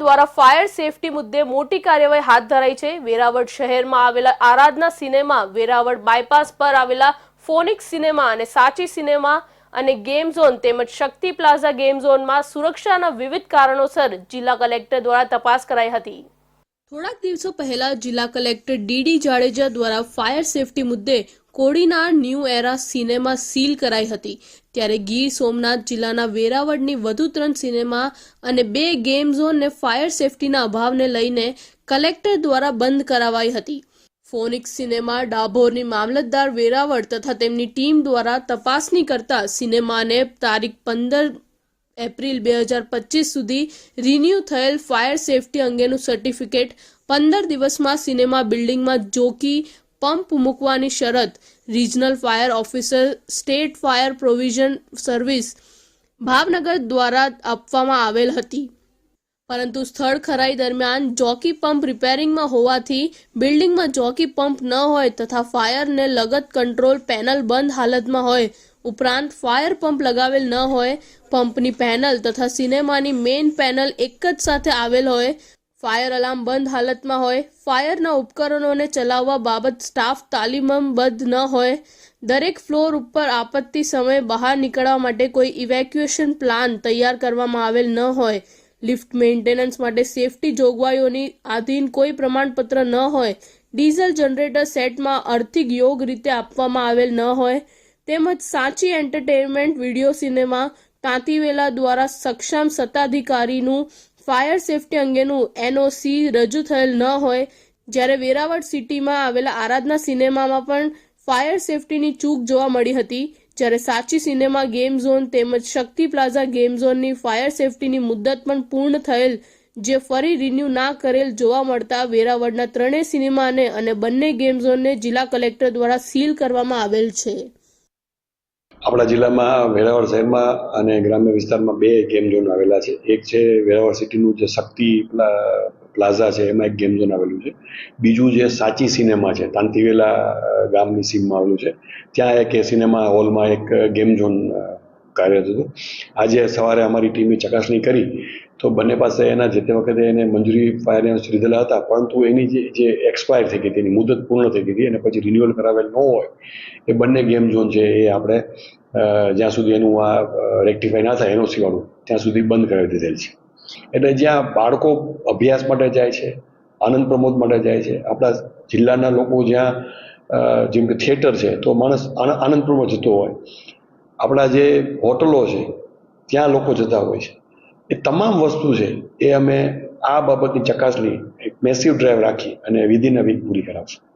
દ્વારા fire safety મુદ્દે મોટી કાર્યવાહી હાથ ધરાઈ છે. વેરાવળ શહેરમાં આવેલા આરાધના સિનેમા, વેરાવળ બાયપાસ પર આવેલા ફોનિક સિનેમા અને સાચી સિનેમા અને ગેમ ઝોન તેમજ શક્તિ પ્લાઝા ગેમ ઝોનમાં સુરક્ષાના વિવિધ કારણોસર જિલ્લા કલેક્ટર દ્વારા તપાસ કરાઈ હતી. થોડાક દિવસો પહેલા જિલ્લા કલેક્ટર ડીડી જાડેજા દ્વારા ફાયર સેફટી મુદ્દે Kodinar new era cinema seal કરાઈ હતી. ત્યારે ગીર સોમનાથ જિલ્લાના વેરાવળની વધુ ત્રણ સિનેમા અને બે ગેમ ઝોનને ફાયર સેફટીના અભાવને લઈને કલેક્ટર દ્વારા બંધ કરાવાઈ હતી. ફોનિક્સ સિનેમા ડાભોરની મામલતદાર વેરાવળ તથા તેમની ટીમ દ્વારા તપાસણી કરતા સિનેમાને તારીખ પંદર એપ્રિલ બે હજાર પચીસ સુધી રિન્યૂ થયેલ ફાયર સેફટી અંગેનું સર્ટિફિકેટ પંદર દિવસમાં સિનેમા બિલ્ડિંગમાં જોકી પંપ મૂકવાની શરત, regional fire officer, state fire provision service Bhavnagar દ્વારા આપવામાં આવેલ હતી. પરંતુ સ્થળ ખરાઈ દરમિયાન જોકી પંપ રિપેરિંગમાં હોવાથી બિલ્ડિંગમાં જોકી પંપ ન હોય તથા ફાયરને લગત કંટ્રોલ પેનલ બંધ હાલતમાં હોય ઉપરાંત ફાયર પંપ લગાવેલ ન હોય, પંપની પેનલ તથા સિનેમાની મેઇન પેનલ એક જ સાથે આવેલ હોય, ફાયર અલાર્મ બંધ હાલતમાં હોય, ફાયરના ઉપકરણોને ચલાવવા બાબત સ્ટાફ તાલીમબદ્ધ ન હોય, દરેક ફ્લોર ઉપર આપત્તિ સમયે બહાર નીકળવા માટે કોઈ ઇવેક્યુએશન પ્લાન તૈયાર કરવામાં આવેલ ન હોય, લિફ્ટ મેન્ટેનન્સ માટે સેફટી જોગવાઈઓની આધીન કોઈ પ્રમાણપત્ર ન હોય, ડીઝલ જનરેટર સેટમાં આર્થિક યોગ રીતે આપવામાં આવેલ ન હોય તેમજ સાચી એન્ટરટેનમેન્ટ વીડિયો સિનેમા તાંતીવેલા દ્વારા સક્ષમ સત્તાધિકારીનું ફાયર સેફટી અંગેનું એનઓસી રજૂ થયેલ ન હોય, જ્યારે વેરાવળ સિટીમાં આવેલા આરાધના સિનેમામાં પણ ફાયર સેફટીની ચૂક જોવા મળી હતી, જ્યારે સાચી સિનેમા ગેમ ઝોન તેમજ શક્તિ પ્લાઝા ગેમ ઝોનની ફાયર સેફટીની મુદ્દત પણ પૂર્ણ થયેલ, જે ફરી રિન્યૂ ના કરેલ જોવા મળતા વેરાવળના ત્રણેય સિનેમાને અને બંને ગેમ ઝોનને જિલ્લા કલેક્ટર દ્વારા સીલ કરવામાં આવેલ છે. આપણા જિલ્લામાં વેરાવળ શહેરમાં અને ગ્રામ્ય વિસ્તારમાં બે ગેમ ઝોન આવેલા છે. એક છે વેરાવળ સિટીનું જે શક્તિ પ્લા- પ્લાઝા છે, એમાં એક ગેમ ઝોન આવેલું છે. બીજું જે સાચી સિનેમા છે, તાંતીવેલા ગામની સીમમાં આવેલું છે. ત્યાં એક સિનેમા હોલમાં એક ગેમ ઝોન કાર્યરત હતું આજે સવારે અમારી ટીમે ચકાસણી કરી તો બંને પાસે એના જે તે વખતે એને મંજૂરી ફાયર એનઓસી લીધેલા હતા, પરંતુ એની જે એક્સપાયર થઈ ગઈ હતી, એની મુદત પૂર્ણ થઈ ગઈ હતી, અને પછી રિન્યુઅલ કરાવેલ ન હોય, એ બંને ગેમ ઝોન છે એ આપણે જ્યાં સુધી એનું આ રેક્ટિફાઈ ના થાય એનો વાળું ત્યાં સુધી બંધ કરાવી દીધેલ છે. એટલે જ્યાં બાળકો અભ્યાસ માટે જાય છે, આનંદ પ્રમોદ માટે જાય છે, આપણા જિલ્લાના લોકો જ્યાં જેમ કે થિયેટર છે, તો માણસ આન- આનંદ પ્રમોદ જતો હોય. આપણા જે હોટલો છે, ત્યાં લોકો જતા હોય છે. એ તમામ વસ્તુ છે, એ અમે આ બાબતની ચકાસણી, એક મેસિવ ડ્રાઈવ રાખી અને વિધિન વીક પૂરી કરાવશું.